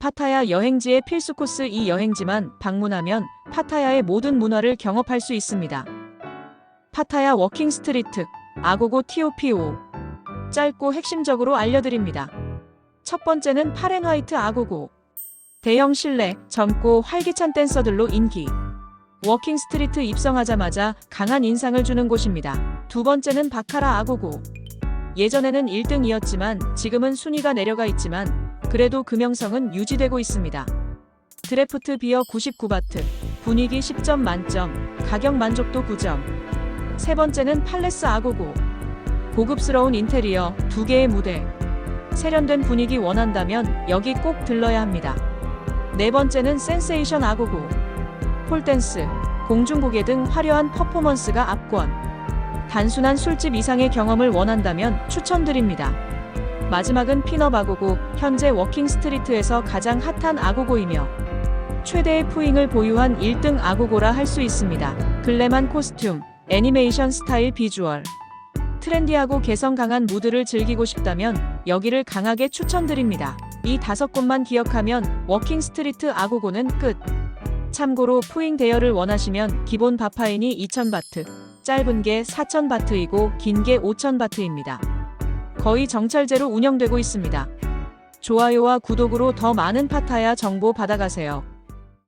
파타야 여행지의 필수 코스 이 여행지만 방문하면 파타야의 모든 문화를 경험할 수 있습니다. 파타야 워킹 스트리트 아고고 TOPO 짧고 핵심적으로 알려드립니다. 첫 번째는 파렌 화이트 아고고 대형 실내, 젊고 활기찬 댄서들로 인기 워킹 스트리트 입성하자마자 강한 인상을 주는 곳입니다. 두 번째는 바카라 아고고 예전에는 1등이었지만 지금은 순위가 내려가 있지만 그래도 그 명성은 유지되고 있습니다. 드래프트 비어 99바트, 분위기 10점 만점, 가격 만족도 9점. 세 번째는 팔레스 아고고. 고급스러운 인테리어, 두 개의 무대. 세련된 분위기 원한다면 여기 꼭 들러야 합니다. 네 번째는 센세이션 아고고. 폴댄스, 공중고개 등 화려한 퍼포먼스가 압권. 단순한 술집 이상의 경험을 원한다면 추천드립니다. 마지막은 핀업 아고고, 현재 워킹 스트리트에서 가장 핫한 아고고이며 최대의 푸잉을 보유한 1등 아고고라 할 수 있습니다. 글램한 코스튬, 애니메이션 스타일 비주얼, 트렌디하고 개성 강한 무드를 즐기고 싶다면 여기를 강하게 추천드립니다. 이 다섯 곳만 기억하면 워킹 스트리트 아고고는 끝. 참고로 푸잉 대여를 원하시면 기본 바파인이 2000바트, 짧은 게 4000바트이고 긴 게 5000바트입니다. 거의 정찰제로 운영되고 있습니다. 좋아요와 구독으로 더 많은 파타야 정보 받아가세요.